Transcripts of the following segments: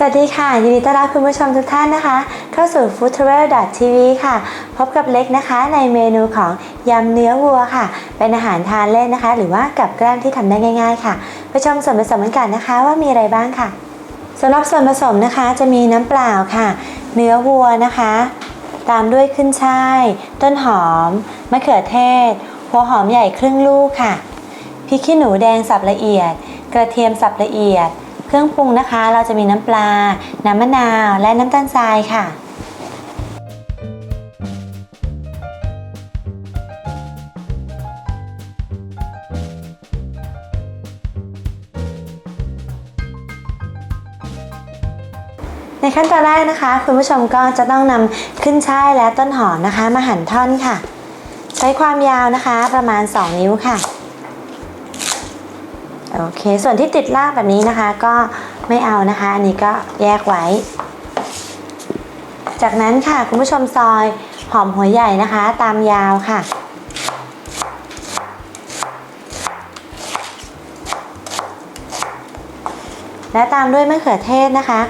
สวัสดีค่ะยินดีต้อนรับคุณผู้ชมทุกท่านนะคะ เข้าสู่ Food Travel TV ค่ะ พบกับเล็กนะคะในเมนูของยำเนื้อวัวค่ะ เป็นอาหารทานเล่นนะคะ หรือว่ากับแกล้มที่ทำได้ง่าย ๆ ค่ะ ไปชมส่วนผสมกันนะคะว่ามีอะไรบ้างค่ะสำหรับส่วนผสมนะคะจะมีน้ำเปล่าค่ะ เนื้อวัวนะคะ ตามด้วยขึ้นช่าย ต้นหอม มะเขือเทศ หัวหอมใหญ่ครึ่งลูกค่ะพริกขี้หนูแดงสับละเอียด กระเทียมสับละเอียด เครื่องปรุงนะคะ เราจะมีน้ำปลา น้ำมะนาว และน้ำตาลทรายค่ะ ในขั้นตอนแรกนะคะ คุณผู้ชมก็จะต้องนำขึ้นช่ายและต้นหอมนะคะ มาหั่นท่อนค่ะ ใช้ความยาวนะคะประมาณ 2 นิ้วค่ะ โอเค ส่วนที่ติดรากแบบนี้นะคะ ก็ไม่เอานะคะ อันนี้ก็แยกไว้ จากนั้นค่ะคุณผู้ชมซอยหอมหัวใหญ่นะคะ ตามยาวค่ะและตามด้วยมะเขือเทศนะคะ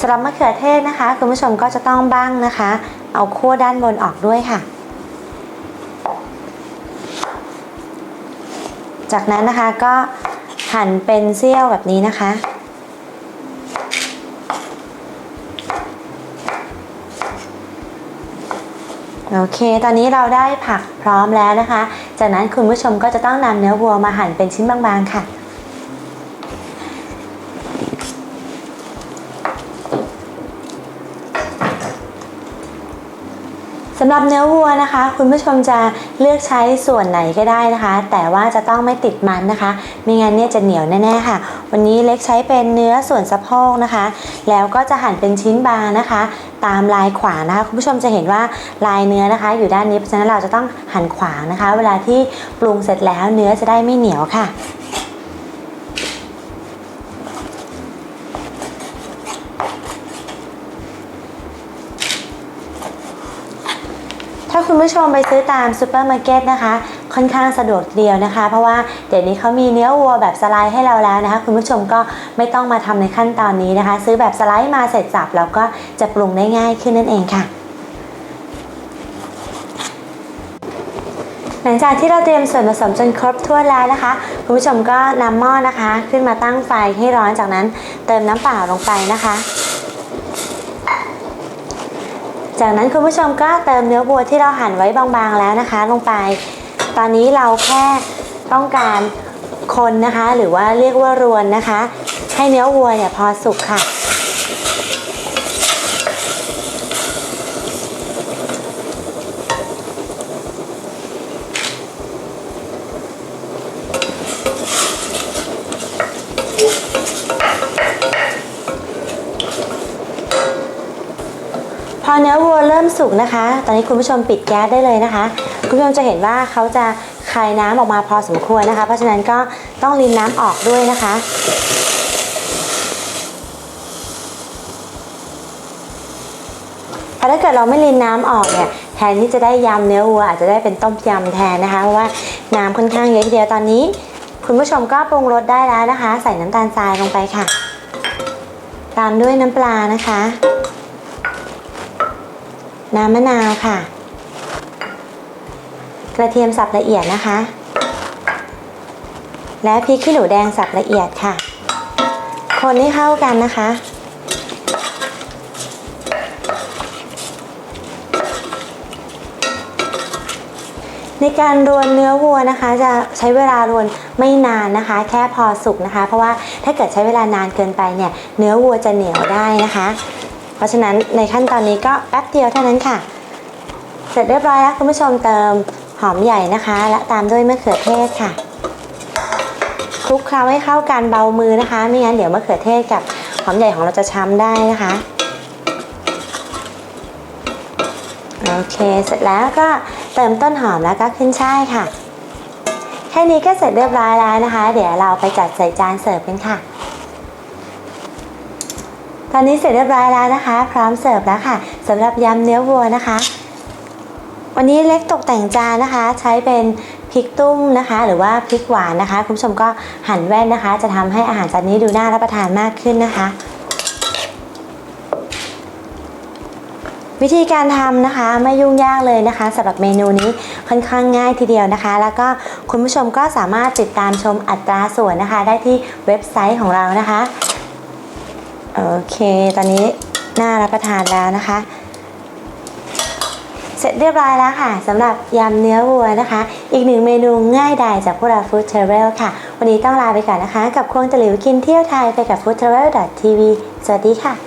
สำหรับมะเขือเทศนะคะคุณผู้ชมก็จะต้องบ้างนะคะ เอาขั้วด้านบนออกด้วยค่ะ จากนั้นนะคะก็ หั่นเป็นเสี้ยวแบบนี้นะคะ โอเค ตอนนี้เราได้ผักพร้อมแล้วนะคะ จากนั้นคุณผู้ชมก็จะต้องนำเนื้อวัวมาหั่นเป็นชิ้นบางๆค่ะ สำหรับเนื้อวัวนะคะ คุณผู้ชมจะเลือกใช้ส่วนไหนก็ได้นะคะ แต่ว่าจะต้องไม่ติดมันนะคะไม่งั้นเนี่ยจะเหนียวแน่ๆค่ะ วันนี้เล็กใช้เป็นเนื้อส่วนสะโพกนะคะ แล้วก็จะหั่นเป็นชิ้นบางนะคะ ตามลายขวางนะคะ คุณผู้ชมจะเห็นว่าลายเนื้อนะคะ อยู่ด้านนี้เพราะฉะนั้นเราจะต้องหั่นขวางนะคะ เวลาที่ปรุงเสร็จแล้วเนื้อจะได้ไม่เหนียวค่ะ ถ้าคุณผู้ชมไปซื้อตามซูเปอร์มาร์เก็ตนะคะ ค่อนข้างสะดวกเดียวนะคะ เพราะว่าเดี๋ยวนี้เขามีเนื้อวัวแบบสไลด์ให้เราแล้วนะคะ คุณผู้ชมก็ไม่ต้องมาทำในขั้นตอนนี้นะคะ ซื้อแบบสไลด์มาเสร็จสับแล้วก็จะปรุงได้ง่ายขึ้นนั่นเองค่ะหลังจากที่เราเตรียมส่วนผสมจนครบถ้วนแล้วนะคะคุณผู้ชมก็นำหม้อนะคะ ขึ้นมาตั้งไฟให้ร้อนจากนั้นเติมน้ำเปล่าลงไปนะคะ จากนั้นคุณผู้ชมก็เติมเนื้อวัวที่เราหั่นไว้บางๆแล้วนะคะ ลงไป ตอนนี้เราแค่ต้องการคนนะคะ หรือว่าเรียกว่ารวนนะคะ ให้เนื้อวัวเนี่ยพอสุกค่ะ พอเนื้อวัวเริ่มสุกนะคะ ตอนนี้คุณผู้ชมปิดแก๊สได้เลยนะคะ คุณผู้ชมจะเห็นว่าเขาจะคายน้ำออกมาพอสมควรนะคะ เพราะฉะนั้นก็ต้องรินน้ำออกด้วยนะคะพราะถ้าเกิดเราไม่รินน้ำออกเนี่ยแทนที่จะได้ยำเนื้อวัวอาจจะได้เป็นต้มยำแทนนะคะ เพราะว่าน้ำค่อนข้างเยอะทีเดียวตอนนี้ คุณผู้ชมก็ปรุงรสได้แล้วนะคะ ใส่น้ำตาลทรายลงไปค่ะ ตามด้วยน้ำปลานะคะ น้ำมะนาวค่ะ กระเทียมสับละเอียดนะคะ และพริกขี้หนูแดงสับละเอียดค่ะ คนให้เข้ากันนะคะ ในการรวนเนื้อวัวนะคะ จะใช้เวลารวนไม่นานนะคะ แค่พอสุกนะคะ เพราะว่าถ้าเกิดใช้เวลานานเกินไปเนี่ย เนื้อวัวจะเหนียวได้นะคะ เพราะฉะนั้นในขั้นตอนนี้ก็แป๊บเดียวเท่านั้นค่ะ เสร็จเรียบร้อยแล้วคุณผู้ชมเติมหอมใหญ่นะคะ และตามด้วยมะเขือเทศค่ะคลุกเคล้าให้เข้ากันเบามือนะคะ ไม่งั้นเดี๋ยวมะเขือเทศกับหอมใหญ่ของเราจะช้ำได้นะคะโอเคเสร็จแล้วก็เติมต้นหอมแล้วก็ขึ้นช่ายค่ะ แค่นี้ก็เสร็จเรียบร้อยแล้วนะคะ เดี๋ยวเราไปจัดใส่จานเสิร์ฟกันค่ะ อนนี้เสร็จเรียบร้อยแล้วนะคะ พร้อมเสิร์ฟแล้วค่ะสำหรับยำเนื้อวัวนะคะ วันนี้เล็กตกแต่งจานนะคะ ใช้เป็นพริกตุ้มนะคะ หรือว่าพริกหวานนะคะ คุณผู้ชมก็หั่นแว่นนะคะ จะทำให้อาหารจานนี้ดูน่ารับประทานมากขึ้นนะคะวิธีการทำนะคะไม่ยุ่งยากเลยนะคะสำหรับเมนูนี้ค่อนข้างง่ายทีเดียวนะคะ แล้วก็คุณผู้ชมก็สามารถติดตามชมอัตราส่วนนะคะ ได้ที่เว็บไซต์ของเรานะคะ โอเค ตอนนี้น่ารับประทานแล้วนะคะ เสร็จเรียบร้อยแล้วค่ะสำหรับยำเนื้อวัวนะคะ อีกหนึ่งเมนูง่ายดายจากพวกเราฟู้ดเทเวลค่ะ วันนี้ต้องลาไปก่อนนะคะ กับควงตะหลิวกินเที่ยวไทยไปกับ foodtravel.tv สวัสดีค่ะ